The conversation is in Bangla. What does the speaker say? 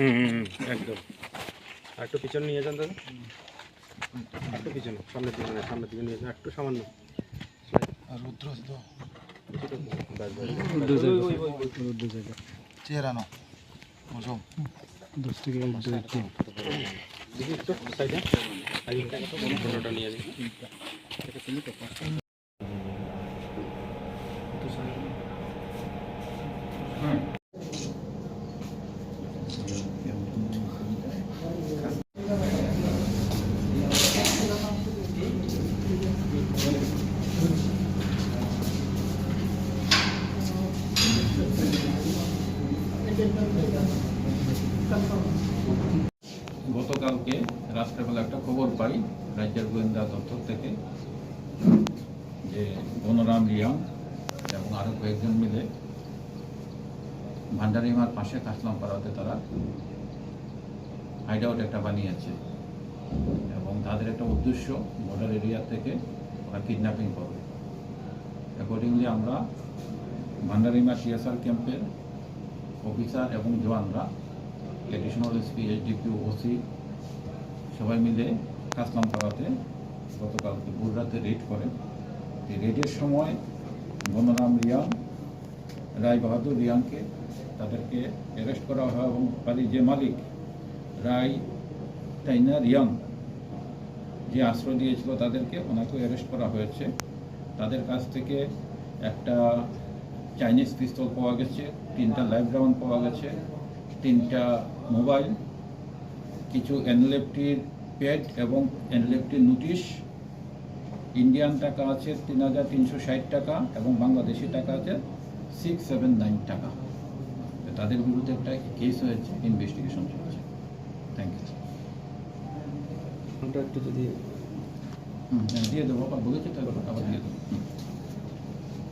হুম একদম। আর একটু পিছনে নিয়ে যান দাদা। একটু পিছনে সামনের দিকে না সামনের দিকে নিয়ে যান একটু সামান্য। রুদ্র জায়গা চেহারানো মৌসুম দশ থেকে নিয়ে যান গতকালকে রাত্রেবেলা একটা খবর পাই রাজ্যের গোয়েন্দা দপ্তর থেকে যে বনরাম রিয়াং এবং আরও কয়েকজন মিলে ভান্ডারিমার পাশে কাসলাম পাড়াতে তারা হাইড আউট একটা বানিয়েছে এবং তাদের একটা উদ্দেশ্য বর্ডার এরিয়া থেকে ওরা কিডন্যাপিং করবে। অ্যাকর্ডিংলি আমরা ভান্ডারিমা টিএসআর ক্যাম্পের অফিসার এবং জওয়ানরা এডিশনাল এসপি এইচডিপি ওসি সবাই মিলে কাসলাম পাড়াতে গতকালকে ভোর রাতে রেড করে। এই রেডের সময় বনরাম রিয়াং, রায় বাহাদুর রিয়াংকে তাদেরকে অ্যারেস্ট করা হয় এবং বাড়ির যে মালিক, রায় টাইনা রিয়াং, যে আশ্রয় দিয়েছিল তাদেরকে ওনাকেও অ্যারেস্ট করা হয়েছে। তাদের কাছ থেকে একটা চাইনিজ পিস্তল পাওয়া গেছে তিনটা লাইভ রাউন্ড পাওয়া গেছে তিনটা মোবাইল কিছু এনএলএফটির প্যাড এবং এনএলএফটির নোটিশ ইন্ডিয়ান টাকা আছে তিন হাজার তিনশো ষাট টাকা এবং বাংলাদেশি টাকা আছে সিক্স সেভেন নাইন টাকা। তাদের বিরুদ্ধে একটা কেস হয়েছে ইনভেস্টিগেশন চলছে। থ্যাংক ইউ একটু যদি দিয়ে দেবো বলেছি তো আবার দিয়ে দেবো। হুম।